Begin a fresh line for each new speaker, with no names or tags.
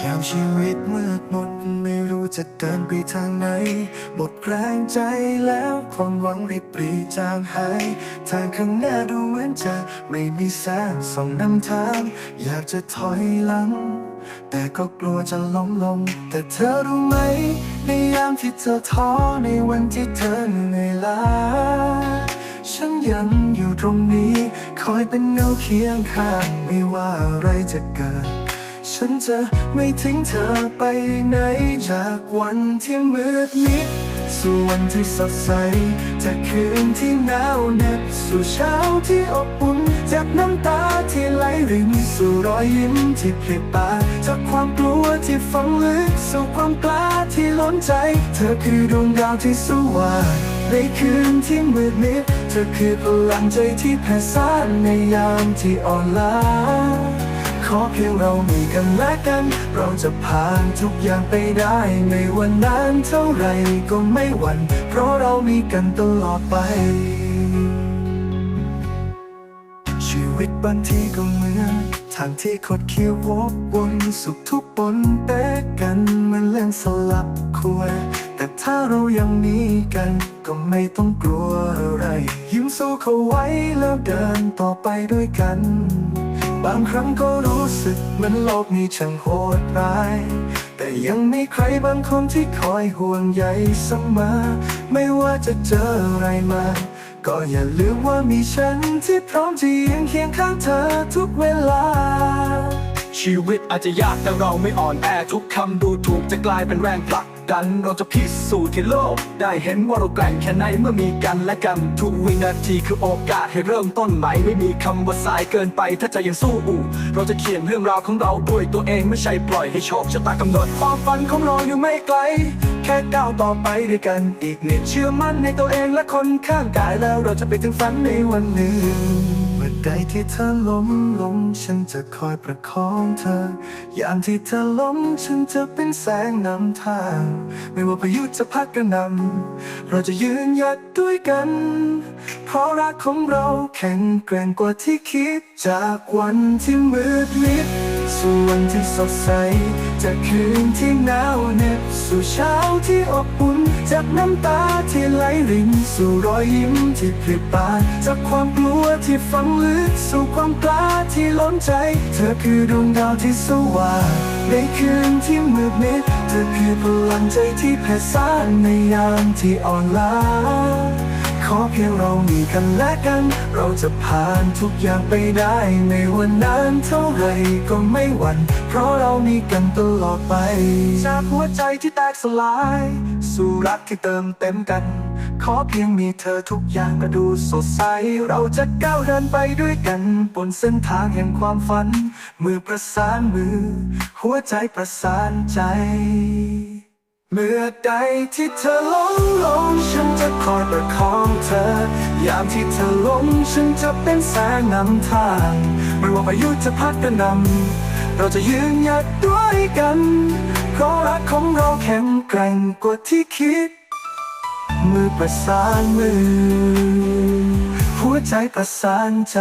ยามชีวิตมืดมนไม่รู้จะเดินไปทางไหน หมดแรงใจแล้วความหวังริบปรีจางหาย ทางข้างหน้าดูเหมือนจะไม่มีแสงส่องนำทาง อยากจะถอยหลัง แต่ก็กลัวจะล้มลง แต่เธอรู้ไหม ในยามที่เธอท้อในวันที่เธอเหนื่อยล้าฉันยังอยู่ตรงนี้ คอยเป็นเงาเคียงข้างไม่ว่าอะไรจะเกิด ฉันจะไม่ทิ้งเธอไปไหน จากวันที่มืดมิดสู่วันที่สดใส จากคืนที่หนาวเหน็บสู่เช้าที่อบอุ่น จากน้ำตาที่ไหลรินสู่รอยยิ้มที่พลิบตาจากความกลัวที่ฝังลึกสู่ความกล้าที่ล้นใจ เธอคือดวงดาวที่สว่างในคืนที่มืดมิด เธอคือพลังใจที่แผ่ซ่านในยามที่อ่อนล้า อเพียงเรามีกันและกัน เราจะผ่านทุกอย่างไปได้ไม่ว่านานเท่าไรก็ไม่หวั่น เพราะเรามีกันตลอดไป ชีวิตบางทีก็เหมือนทางที่คดเคี้ยววกวนสุขทุกปนเป๊ะกันเหมันเล่นสลับคั่วแต่ถ้าเรายังมีกัน ก็ไม่ต้องกลัวอะไร ยิ้มสู้เขาไว้แล้วเดินต่อไปด้วยกัน บางครั้งก็รู้สึกเหมือนโลกนี้ช่างโหดร้าย แต่ยังมีใครบางคนที่คอยห่วงใยเสมอ ไม่ว่าจะเจออะไรมา ก็อย่าลืมว่ามีฉันที่พร้อมจะยืนเคียงข้างเธอทุกเวลา
ชีวิตอาจจะยากแต่เราไม่อ่อนแอทุกคำดูถูกจะกลายเป็นแรงผลัก ดันเราจะพิสูจน์ให้โลก ได้เห็นว่าเราแกร่งแค่ไหนเมื่อมีกันและกัน ทุกวินาทีคือโอกาสให้เริ่มต้นใหม่ไม่มีคำว่าสายเกินไป ถ้าใจยังสู้อูเราจะเขียนเรื่องราวของเราด้วยตัวเองไม่ใช่ปล่อยให้โชคชะตากำหนดความฝันของเราอยู่ไม่ไกล แค่ก้าวต่อไปด้วยกันอีกนิดเชื่อมั่นในตัวเองและคนข้างกายแล้วเราจะไปถึงฝันในวันหนึ่ง
ใดที่เธอล้มลงฉันจะคอยประคองเธอ ยามที่เธอล้มฉันจะเป็นแสงนำทาง ไม่ว่าพายุจะพัดกระหนำเราจะยืนหยัดด้วยกัน เพราะรักของเราแข็งแกร่งกว่าที่คิด จากวันที่มืดมิดสู่วันที่สดใส จากคืนที่หนาวเหน็บสู่เช้าที่อบอุ่น จากน้ำตาที่ไหลรินสู่รอยยิ้มที่พลิบตาจากความกลัวที่ฝังลึกสู่ความกล้าที่ล้นใจ เธอคือดวงดาวที่สว่างในคืนที่มืดมิด เธอคือพลังใจที่แผ่ซ่านในยามที่อ่อนล้า อเพียงเรามีกันและกัน เราจะผ่านทุกอย่างไปได้ไม่ว่านานเท่าไรก็ไม่หวั่น เพราะเรามีกันตลอดไป จากหัวใจที่แตกสลาย สู่รักที่เติมเต็มกัน ขอเพียงมีเธอทุกอย่างก็ดูสดใส เราจะก้าวเดินไปด้วยกัน บนเส้นทางแห่งความฝัน มือประสานมือ หัวใจประสานใจ เมื่อใดที่เธอล้มลง จะคอยประคองเธอ ยามที่เธอล้มฉันจะเป็นแสงนำทางไม่ว่าพายุจะพัดกระนำเราจะยืนหยัดด้วยกันเพราะรักของเราแข็งแกร่งกว่าที่คิด มือประสานมือ หัวใจประสานใจ